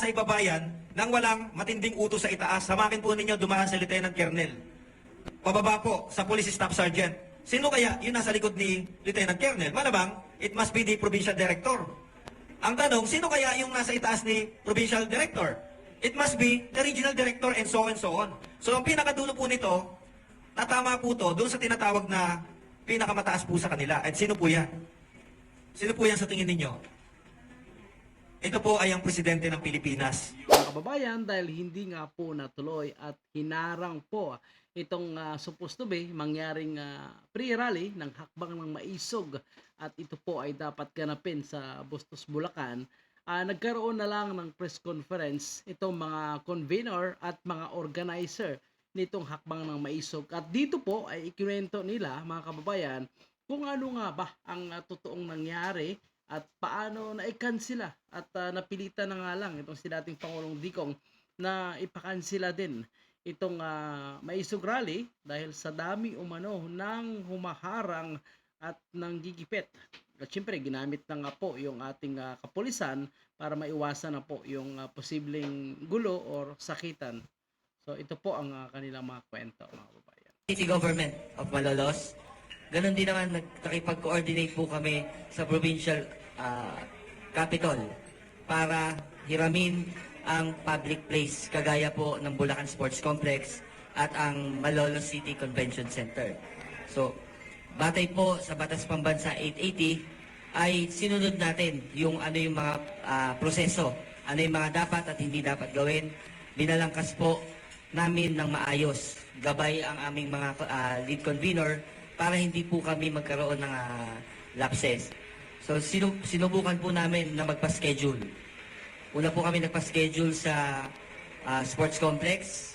nasa ibabayan nang walang matinding utos sa itaas. Samakin po ninyo dumaan sa Lieutenant Colonel. Pababa po sa Police Staff Sergeant. Sino kaya yung nasa likod ni Lieutenant Colonel? Malamang, it must be the Provincial Director. Ang tanong, sino kaya yung nasa itaas ni Provincial Director? It must be the Regional Director and so on and so on. So ang pinakadulo po nito, tatama po to doon sa tinatawag na pinakamataas po sa kanila. At sino po yan? Sino po yan sa tingin ninyo? Ito po ay ang presidente ng Pilipinas. mga kababayan dahil hindi nga po natuloy at hinarang po itong ah, supposed to be mangyaring ah, pre-rally ng hakbang ng maisog. At ito po ay dapat ganapin sa Bustos Bulacan. Ah, nagkaroon na lang ng press conference itong mga convener at mga organizer nitong hakbang ng maisog. At dito po ay ikiwento nila mga kababayan kung ano nga ba ang ah, totoong nangyari at paano na-cancela at ah, napilitan na nga lang itong si dating Pangulong Dikong na ipakansila din itong uh, maisog rally dahil sa dami umano ng humaharang at nang gigipit. At syempre, ginamit na nga po yung ating ah, kapulisan para maiwasan na po yung ah, posibleng gulo or sakitan. So ito po ang ah, kanilang mga kwento mga kababayan. City Government of Malolos. Ganon din naman, nakipag-coordinate po kami sa provincial ah, capital para hiramin ang public place kagaya po ng Bulacan Sports Complex at ang Malolos City Convention Center. So, batay po sa Batas Pambansa 880 ay sinunod natin yung ano yung mga ah, proseso, ano yung mga dapat at hindi dapat gawin. Binalangkas po namin ng maayos. Gabay ang aming mga ah, lead convener para hindi po kami magkaroon ng ah, lapses. So sinu- sinubukan po namin na magpa-schedule. Una po kami nagpa-schedule sa ah, sports complex.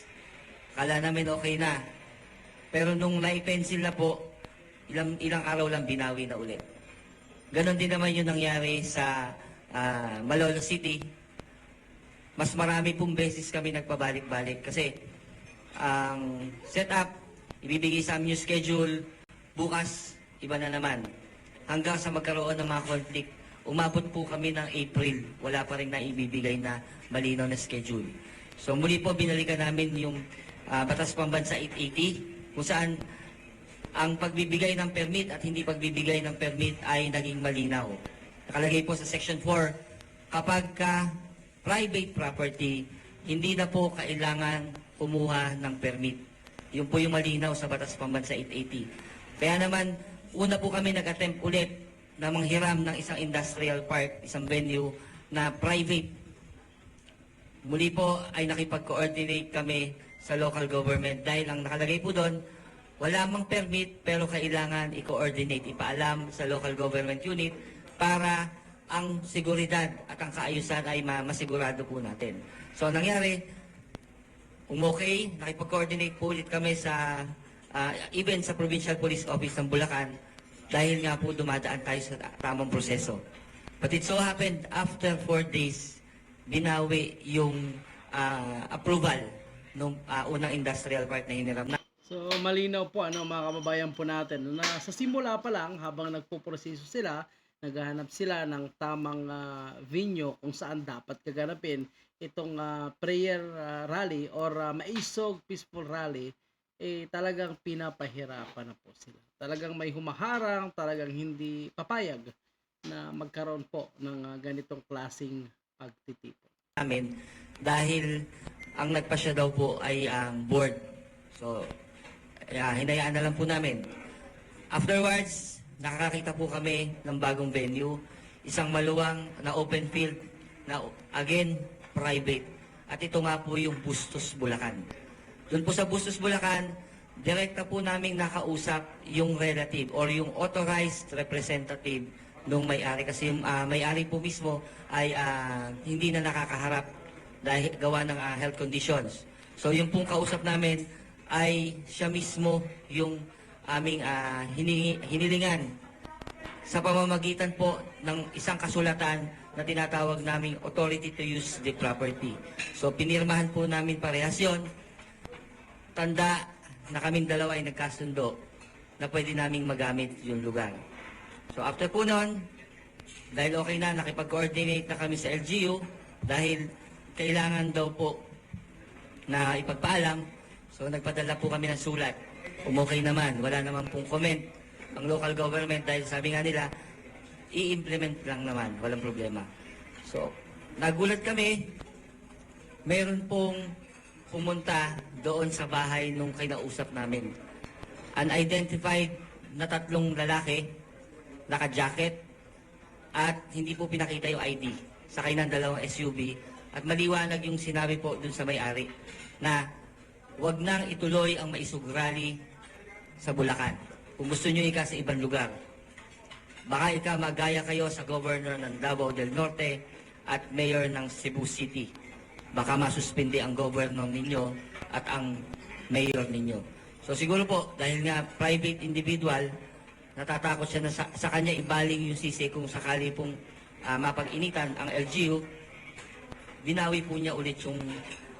Kala namin okay na. Pero nung nai-pencil na po, ilang, ilang araw lang binawi na ulit. Ganon din naman yung nangyari sa ah, Malolo City. Mas marami pong beses kami nagpabalik-balik kasi ang setup, ibibigay sa amin yung schedule, bukas, iba na naman. Hanggang sa magkaroon ng mga conflict, umabot po kami ng April, wala pa rin na ibibigay na malinaw na schedule. So muli po binalikan namin yung ah, Batas Pambansa 880, kung saan ang pagbibigay ng permit at hindi pagbibigay ng permit ay naging malinaw. Nakalagay po sa Section 4, kapag ka private property, hindi na po kailangan kumuha ng permit. Yun po yung malinaw sa Batas Pambansa 880. Kaya naman, una po kami nag-attempt ulit na manghiram ng isang industrial park, isang venue na private. Muli po ay nakipag-coordinate kami sa local government dahil ang nakalagay po doon, wala mang permit pero kailangan i-coordinate, ipaalam sa local government unit para ang seguridad at ang kaayusan ay ma- masigurado po natin. So, ang nangyari, umokay, nakipag-coordinate po ulit kami sa, ah, even sa Provincial Police Office ng Bulacan, dahil nga po dumadaan tayo sa ta- tamang proseso. But it so happened, after four days, binawi yung ah, approval ng unang industrial park na hiniram na. So malinaw po ano mga kababayan po natin na sa simula pa lang habang nagpo-proseso sila, naghahanap sila ng tamang ah, venue kung saan dapat kaganapin itong ah, prayer ah, rally or ah, maisog peaceful rally eh talagang pinapahirapan na po sila. Talagang may humaharang, talagang hindi papayag na magkaroon po ng ah, ganitong klasing pagtitipon. namin dahil ang nagpasya daw po ay ang board. So, yeah, hinayaan na lang po namin. Afterwards, nakakakita po kami ng bagong venue. Isang maluwang na open field na again, private. At ito nga po yung Bustos Bulacan. Doon po sa Bustos Bulacan, direkta po namin nakausap yung relative or yung authorized representative nung may-ari kasi yung ah, may-ari po mismo ay ah, hindi na nakakaharap dahil gawa ng ah, health conditions. So yung pong kausap namin ay siya mismo yung aming hini- hinilingan sa pamamagitan po ng isang kasulatan na tinatawag naming authority to use the property. So pinirmahan po namin parehas yun. Tanda na kaming dalawa ay nagkasundo na pwede naming magamit yung lugar. So after po nun, dahil okay na, nakipag-coordinate na kami sa LGU dahil kailangan daw po na ipagpaalam. So nagpadala po kami ng sulat. Umokay naman, wala naman pong comment ang local government dahil sabi nga nila, i-implement lang naman, walang problema. So, nagulat kami, meron pong pumunta doon sa bahay nung kinausap namin. Unidentified na tatlong lalaki, naka-jacket, at hindi po pinakita yung ID. Sakay ng dalawang SUV, at maliwanag yung sinabi po dun sa may-ari na wag nang ituloy ang rally sa Bulacan. Kung gusto nyo ika sa ibang lugar, baka ika magaya kayo sa governor ng Davao del Norte at mayor ng Cebu City. Baka masuspindi ang governor ninyo at ang mayor ninyo. So siguro po, dahil nga private individual, natatakot siya na sa, sa kanya ibaling yung sisi kung sakali pong ah, mapag-initan ang LGU, binawi po niya ulit yung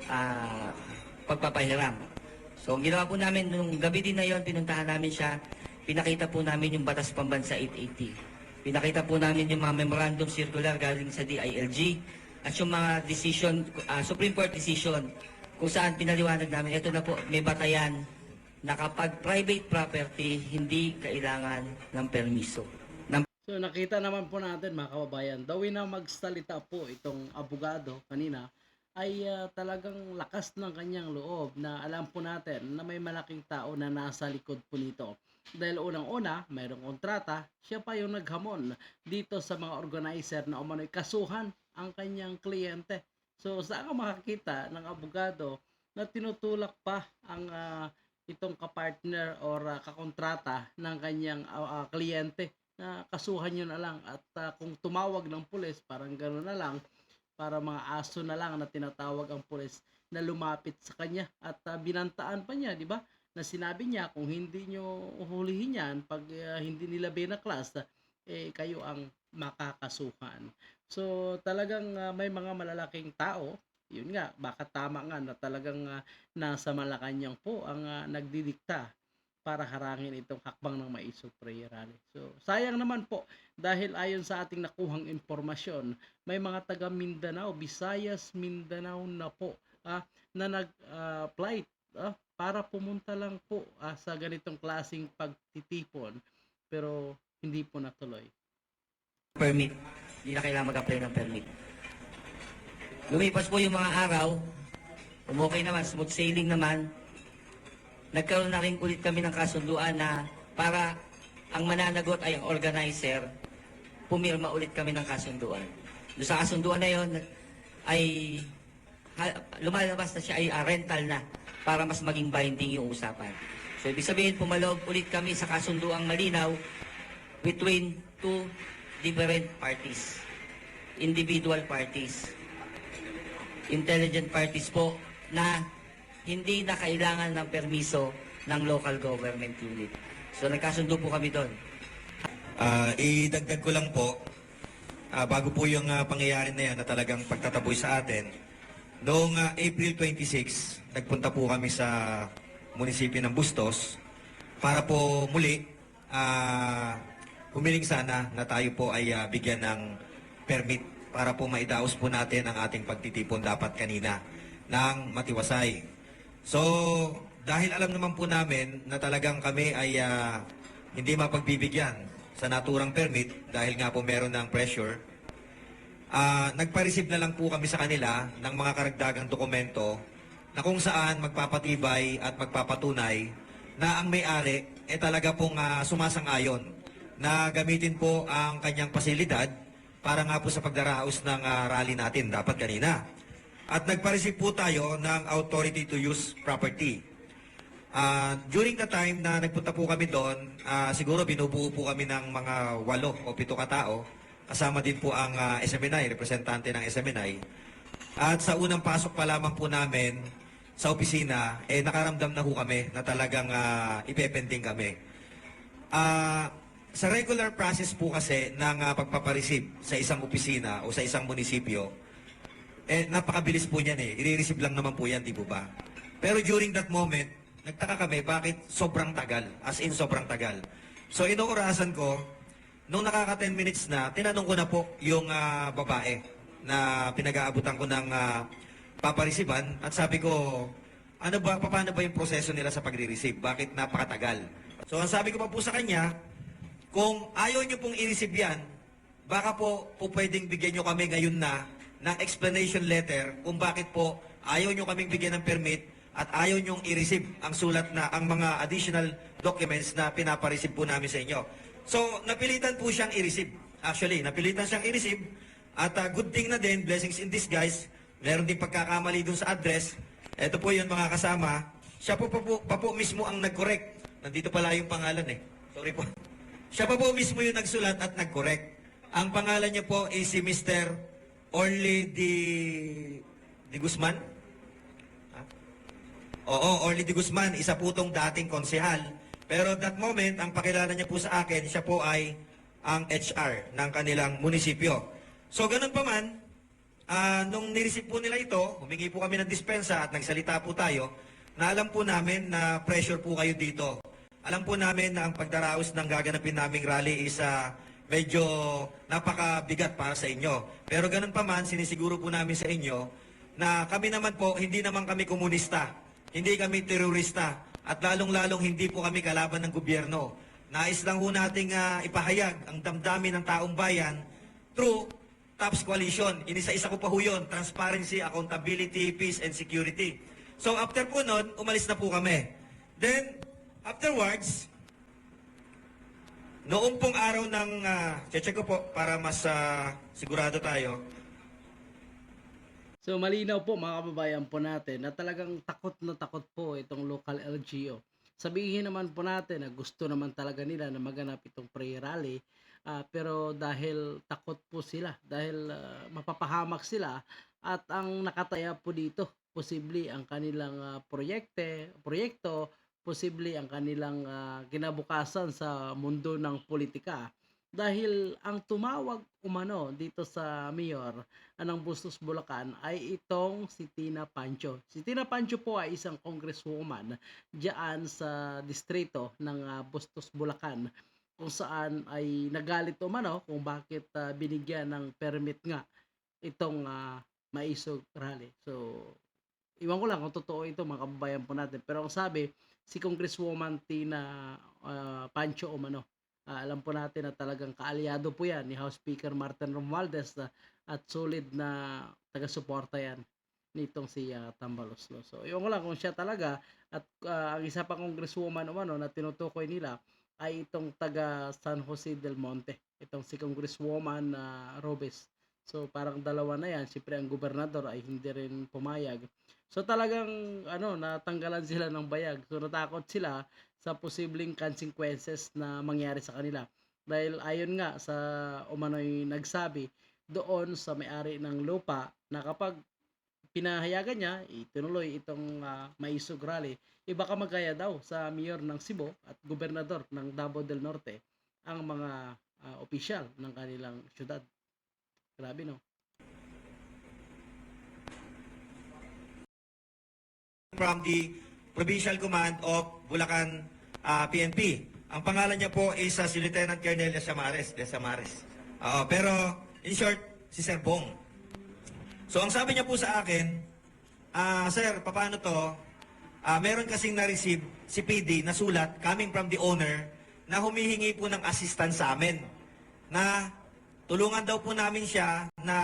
ah, pagpapahiram. So, ang ginawa po namin, nung gabi din na yon, pinuntahan namin siya, pinakita po namin yung Batas Pambansa 880. Pinakita po namin yung mga memorandum circular galing sa DILG at yung mga decision, ah, Supreme Court decision kung saan pinaliwanag namin, ito na po, may batayan na kapag private property, hindi kailangan ng permiso. So nakita naman po natin mga kababayan, daw na magsalita po itong abogado kanina ay ah, talagang lakas ng kanyang loob na alam po natin na may malaking tao na nasa likod po nito. Dahil unang-una, mayroong kontrata, siya pa yung naghamon dito sa mga organizer na umano'y kasuhan ang kanyang kliyente. So saan ka makakita ng abogado na tinutulak pa ang ah, itong kapartner or ah, kakontrata ng kanyang ah, ah, kliyente na kasuhan nyo na lang at ah, kung tumawag ng pulis parang gano'n na lang para mga aso na lang na tinatawag ang pulis na lumapit sa kanya at ah, binantaan pa niya di ba na sinabi niya kung hindi nyo hulihin yan pag ah, hindi nila binaklas eh kayo ang makakasuhan so talagang ah, may mga malalaking tao yun nga baka tama nga na talagang ah, nasa Malacanang po ang ah, nagdidikta para harangin itong hakbang ng Maiso Prayer Rally. So, sayang naman po dahil ayon sa ating nakuhang impormasyon, may mga taga Mindanao, Visayas, Mindanao na po ah, na nag-flight ah, para pumunta lang po ah, sa ganitong klasing pagtitipon pero hindi po natuloy. Permit. Hindi na kailangan mag-apply ng permit. Lumipas po yung mga araw, umokay naman, smooth sailing naman. Nagkaroon na rin ulit kami ng kasunduan na para ang mananagot ay ang organizer, pumirma ulit kami ng kasunduan. Doon sa kasunduan na yon ay lumalabas na siya ay ah, rental na para mas maging binding yung usapan. So, ibig sabihin, pumaloob ulit kami sa kasunduang malinaw between two different parties. Individual parties. Intelligent parties po na hindi na kailangan ng permiso ng local government unit. So nagkasundo po kami doon. Ah, idagdag ko lang po, ah, bago po yung ah, pangyayari na yan na talagang pagtataboy sa atin, noong ah, April 26, nagpunta po kami sa munisipyo ng Bustos para po muli ah, humiling sana na tayo po ay ah, bigyan ng permit para po maidaos po natin ang ating pagtitipon dapat kanina ng matiwasay. So, dahil alam naman po namin na talagang kami ay ah, hindi mapagbibigyan sa naturang permit dahil nga po meron ng pressure, ah nagpa-receive na lang po kami sa kanila ng mga karagdagang dokumento na kung saan magpapatibay at magpapatunay na ang may-ari ay talaga pong ah, sumasang-ayon na gamitin po ang kanyang pasilidad para nga po sa pagdaraos ng ah, rally natin dapat kanina. At nagpa-receive po tayo ng authority to use property. Ah, during the time na nagpunta po kami doon, ah, siguro binubuo po kami ng mga walo o pito katao. Kasama din po ang ah, SMNI, representante ng SMNI. At sa unang pasok pa lamang po namin sa opisina, eh nakaramdam na po kami na talagang uh, ipepending kami. Ah, sa regular process po kasi ng ah, pagpapareceive sa isang opisina o sa isang munisipyo, eh, napakabilis po niyan eh. I-receive lang naman po yan, di po ba? Pero during that moment, nagtaka kami bakit sobrang tagal. As in, sobrang tagal. So, inuurasan ko, nung nakaka 10 minutes na, tinanong ko na po yung ah, babae na pinag-aabutan ko ng ah, paparisiban at sabi ko, ano ba, paano ba yung proseso nila sa pagre-receive? Bakit napakatagal? So ang sabi ko pa po sa kanya, kung ayaw nyo pong i-receive yan, baka po, po pwedeng bigyan nyo kami ngayon na ng explanation letter kung bakit po ayaw nyo kaming bigyan ng permit at ayaw nyong i-receive ang sulat na ang mga additional documents na pinapareceive po namin sa inyo. So, napilitan po siyang i-receive. Actually, napilitan siyang i-receive at uh, good thing na din, blessings in disguise, meron din pagkakamali dun sa address. Ito po yun mga kasama. Siya po pa po, pa po mismo ang nag-correct. Nandito pala yung pangalan eh. Sorry po. Siya pa po mismo yung nagsulat at nag-correct. Ang pangalan niya po is si Mr. Orly Di, Di Guzman. Ha? Oo, Orly Di Guzman, isa po tong dating konsehal. Pero that moment, ang pakilala niya po sa akin, siya po ay ang HR ng kanilang munisipyo. So, ganun pa man, ah, nung nireceive po nila ito, humingi po kami ng dispensa at nagsalita po tayo, na alam po namin na pressure po kayo dito. Alam po namin na ang pagdaraos ng gaganapin naming rally is ah, medyo napakabigat para sa inyo. Pero ganun pa man, sinisiguro po namin sa inyo na kami naman po, hindi naman kami komunista, hindi kami terorista, at lalong-lalong hindi po kami kalaban ng gobyerno. Nais lang ho nating ah, ipahayag ang damdamin ng taong bayan through TAPS Coalition. Inisa-isa ko pa ho yun, transparency, accountability, peace, and security. So after po nun, umalis na po kami. Then, afterwards, noong pong araw ng, uh, check ko po para mas ah, sigurado tayo, So malinaw po mga kababayan po natin na talagang takot na takot po itong local LGO. Sabihin naman po natin na gusto naman talaga nila na maganap itong pre-rally ah, pero dahil takot po sila, dahil ah, mapapahamak sila at ang nakataya po dito, posible ang kanilang ah, proyekte, proyekto, posible ang kanilang ah, kinabukasan sa mundo ng politika. Dahil ang tumawag umano dito sa mayor anong Bustos Bulacan ay itong si Tina Pancho. Si Tina Pancho po ay isang congresswoman diyan sa distrito ng ah, Bustos Bulacan kung saan ay nagalit umano kung bakit ah, binigyan ng permit nga itong ah, Maisog Rally. So, iwan ko lang kung totoo ito mga kababayan po natin. Pero ang sabi, si Congresswoman Tina ah, Pancho umano, ah, alam po natin na talagang kaalyado po yan ni House Speaker Martin Romualdez na at solid na taga-suporta yan nitong si ah, Tambalos. So, yung ko lang kung siya talaga at ah, ang isa pa congresswoman umano na tinutukoy nila ay itong taga San Jose del Monte. Itong si congresswoman na Robes. So, parang dalawa na yan. Siyempre, ang gobernador ay hindi rin pumayag. So, talagang ano, natanggalan sila ng bayag. So, natakot sila sa posibleng consequences na mangyari sa kanila. Dahil ayon nga sa umano'y nagsabi, doon sa may-ari ng lupa na kapag pinahayagan niya, itinuloy itong uh, Maisog Rally, iba ka magkaya daw sa mayor ng Cebu at gobernador ng Davao del Norte ang mga ah, opisyal ng kanilang syudad. Grabe no? from the Provincial Command of Bulacan ah, PNP. Ang pangalan niya po is ah, si Lieutenant Colonel Desamares. Desamares. Oo, pero in short, si Sir Bong. So ang sabi niya po sa akin, ah Sir, paano to? Ah, meron kasing na-receive si PD na sulat coming from the owner na humihingi po ng assistance sa amin na tulungan daw po namin siya na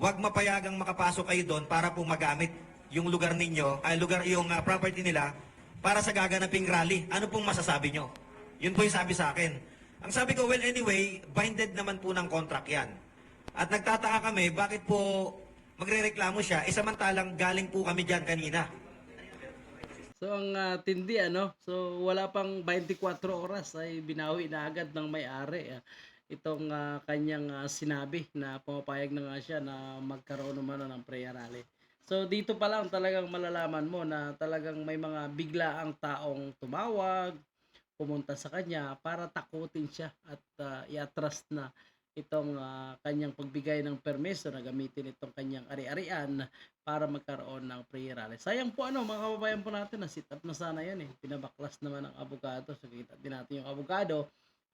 wag mapayagang makapasok kayo doon para po magamit yung lugar ninyo, ay lugar yung ah, property nila para sa gaganaping rally. Ano pong masasabi nyo? Yun po yung sabi sa akin. Ang sabi ko, well anyway, binded naman po ng contract yan. At nagtataka kami, bakit po magrereklamo siya, eh samantalang galing po kami dyan kanina. So ang ah, tindi ano, so wala pang 24 oras ay binawi na agad ng may-ari ah, itong ah, kanyang ah, sinabi na pumapayag na nga siya na magkaroon naman ng prayer rally. So dito pa lang talagang malalaman mo na talagang may mga biglaang taong tumawag, pumunta sa kanya para takutin siya at ah, i-atras na itong ah, kanyang pagbigay ng permiso na gamitin itong kanyang ari-arian para magkaroon ng prayer rally. Sayang po ano, mga kababayan po natin na sit up na sana yan eh. Pinabaklas naman ng abogado. So kita din natin yung abogado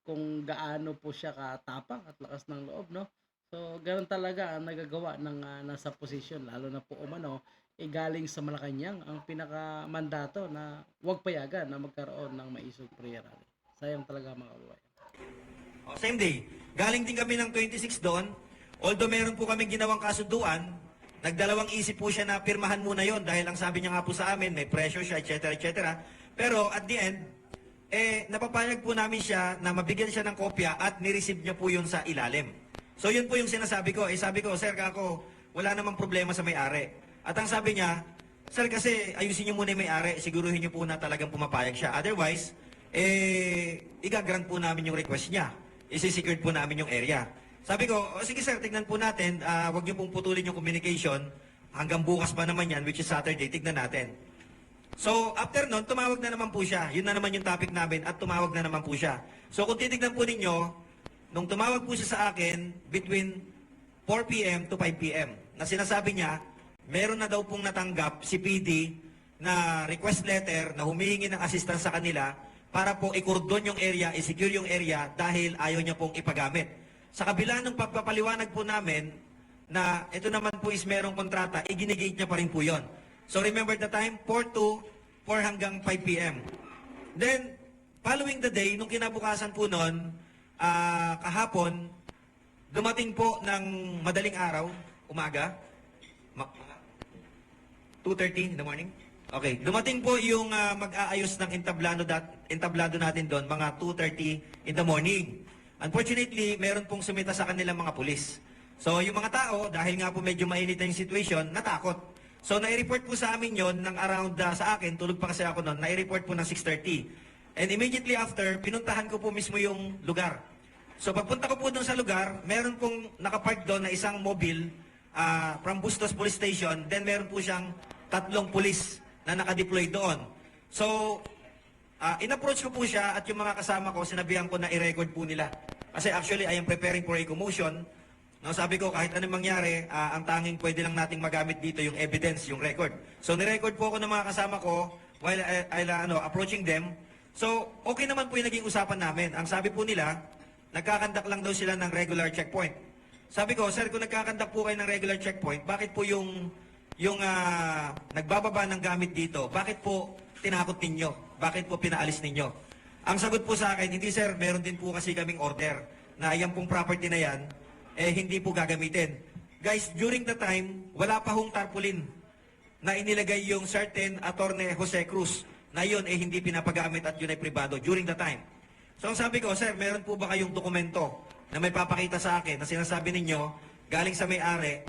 kung gaano po siya katapang at lakas ng loob, no? So, ganun talaga ang nagagawa ng ah, nasa posisyon, lalo na po umano, eh, galing sa Malacanang ang pinakamandato na huwag payagan na magkaroon ng maisog prayer rally. Sayang talaga mga kababayan. O, same day. Galing din kami ng 26 doon. Although meron po kami ginawang kasunduan, nagdalawang isip po siya na pirmahan muna yon dahil ang sabi niya nga po sa amin, may pressure siya, etc. etc. Pero at the end, eh, napapayag po namin siya na mabigyan siya ng kopya at nireceive niya po yun sa ilalim. So yun po yung sinasabi ko. Eh sabi ko, sir, kako, wala namang problema sa may-ari. At ang sabi niya, sir, kasi ayusin niyo muna yung may-ari, siguruhin niyo po na talagang pumapayag siya. Otherwise, eh, igagrant po namin yung request niya. Isi-secured po namin yung area. Sabi ko, "O, sige sir, tignan po natin. Ah, wag niyo pong putulin yung communication. Hanggang bukas pa naman yan, which is Saturday, tignan natin. So, after nun, tumawag na naman po siya. Yun na naman yung topic namin at tumawag na naman po siya. So, kung titignan po ninyo, nung tumawag po siya sa akin between 4 p.m. to 5 p.m. na sinasabi niya, meron na daw pong natanggap si PD na request letter na humihingi ng assistance sa kanila para po ikordon yung area, i-secure yung area dahil ayaw niya pong ipagamit. Sa kabila ng pagpapaliwanag po namin na ito naman po is merong kontrata, iginigate niya pa rin po yon. So remember the time, 4 to 4 hanggang 5 p.m. Then, following the day, nung kinabukasan po noon, ah, kahapon, dumating po ng madaling araw, umaga, ma- 2.30 in the morning? Okay. Dumating po yung ah, mag-aayos ng entablado, dat, entablado natin doon, mga 2.30 in the morning. Unfortunately, meron pong sumita sa kanilang mga pulis. So, yung mga tao, dahil nga po medyo mainit na yung situation, natakot. So, nai-report po sa amin yon ng around ah, sa akin, tulog pa kasi ako noon, nai-report po ng 6.30. And immediately after, pinuntahan ko po mismo yung lugar. So pagpunta ko po doon sa lugar, meron pong nakapark doon na isang mobile ah, from Bustos Police Station. Then meron po siyang tatlong pulis na nakadeploy doon. So, ah, in-approach ko po siya at yung mga kasama ko, sinabihan ko na i-record po nila. Kasi actually, I am preparing for a commotion. No, sabi ko, kahit anong mangyari, ah, ang tanging pwede lang nating magamit dito yung evidence, yung record. So, nirecord po ako ng mga kasama ko while I, I, ano, approaching them. So, okay naman po yung naging usapan namin. Ang sabi po nila, nagkakandak lang daw sila ng regular checkpoint. Sabi ko, sir, kung nagkakandak po kayo ng regular checkpoint, bakit po yung yung ah, nagbababa ng gamit dito, bakit po tinakot ninyo? Bakit po pinaalis ninyo? Ang sagot po sa akin, hindi sir, meron din po kasi kaming order na yan pong property na yan, eh hindi po gagamitin. Guys, during the time, wala pa hong tarpaulin na inilagay yung certain attorney Jose Cruz na yun eh hindi pinapagamit at yun ay pribado during the time. So ang sabi ko, sir, meron po ba kayong dokumento na may papakita sa akin na sinasabi ninyo galing sa may-ari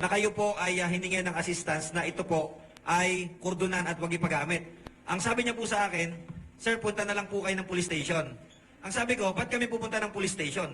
na kayo po ay uh, hiningi ng assistance na ito po ay kurdunan at wag ipagamit. Ang sabi niya po sa akin, sir, punta na lang po kayo ng police station. Ang sabi ko, ba't kami pupunta ng police station?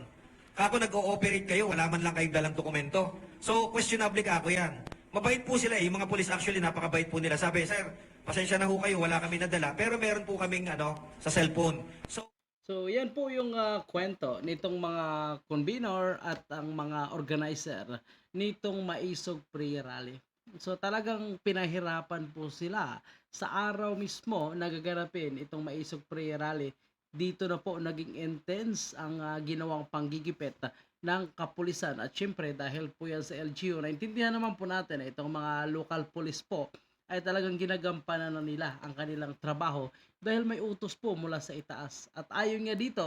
Kako nag-ooperate kayo, wala man lang kayong dalang dokumento. So, questionable ka ako yan. Mabait po sila eh, mga police actually napakabait po nila. Sabi, sir, pasensya na ho kayo, wala kami nadala, pero meron po kaming ano, sa cellphone. So, So, yan po yung ah, kwento nitong mga convener at ang mga organizer nitong Maisog Prayer Rally. So, talagang pinahirapan po sila sa araw mismo nagaganapin itong Maisog Prayer Rally. Dito na po naging intense ang ah, ginawang panggigipit ng kapulisan. At syempre, dahil po yan sa LGU, naintindihan naman po natin na itong mga local police po ay talagang ginagampanan na nila ang kanilang trabaho dahil may utos po mula sa itaas. At ayon nga dito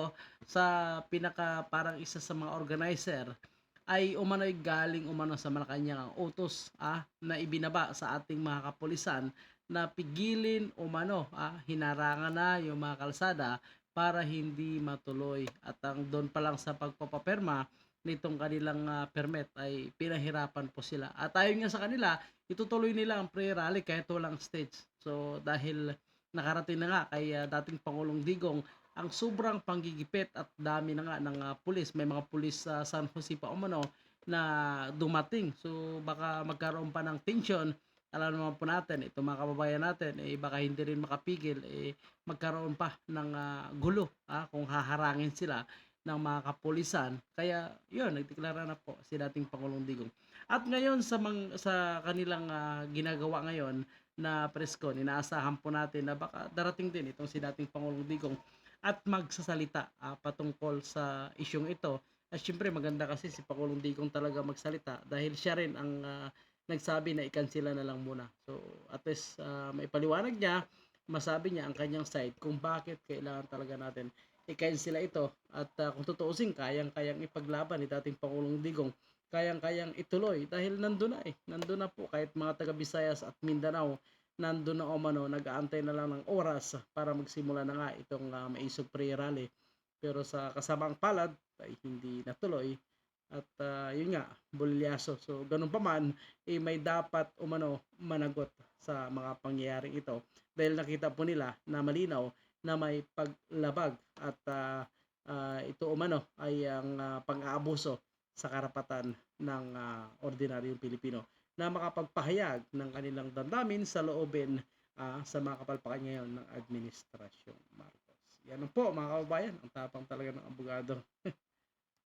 sa pinaka parang isa sa mga organizer ay umano'y galing umano sa Malacanang ang utos ah, na ibinaba sa ating mga kapulisan na pigilin umano ah, hinarangan na yung mga kalsada para hindi matuloy. At ang doon pa lang sa pagpapaperma nitong kanilang ah, permit ay pinahirapan po sila. At ayon nga sa kanila itutuloy nila ang prayer rally kahit walang stage. So dahil nakarating na nga kay ah, dating Pangulong Digong ang sobrang panggigipit at dami na nga ng ah, pulis. May mga pulis sa San Jose pa umano na dumating. So baka magkaroon pa ng tension alam naman po natin ito mga kababayan natin eh baka hindi rin makapigil eh magkaroon pa ng ah, gulo ah, kung haharangin sila ng mga kapulisan. Kaya yun nagdeklara na po si dating Pangulong Digong. At ngayon sa mang, sa kanilang ah, ginagawa ngayon na preskon inaasahan po natin na baka darating din itong si dating Pangulong Digong at magsasalita ah, patungkol sa isyong ito. At syempre maganda kasi si Pangulong Digong talaga magsalita dahil siya rin ang ah, nagsabi na ikansila na lang muna. So at least ah, maipaliwanag niya, masabi niya ang kanyang side kung bakit kailangan talaga natin i-cancel ito. At ah, kung tutuusin kayang-kayang ipaglaban ni dating Pangulong Digong. Kayang-kayang ituloy dahil nandun na eh. Nandun na po kahit mga taga Visayas at Mindanao nandun na umano nag-aantay na lang ng oras para magsimula na nga itong uh, maisog pre-rally pero sa kasamang palad ay hindi natuloy at ah, yun nga bulyaso so ganun pa man eh, may dapat umano managot sa mga pangyayaring ito dahil nakita po nila na malinaw na may paglabag at ah, ah, ito umano ay ang ah, pang-aabuso sa karapatan ng ah, ordinaryong Pilipino na makapagpahayag ng kanilang damdamin sa loobin ah, sa mga kapalpakan ngayon ng administrasyong Marcos. Yan po mga kababayan, ang tapang talaga ng abogado.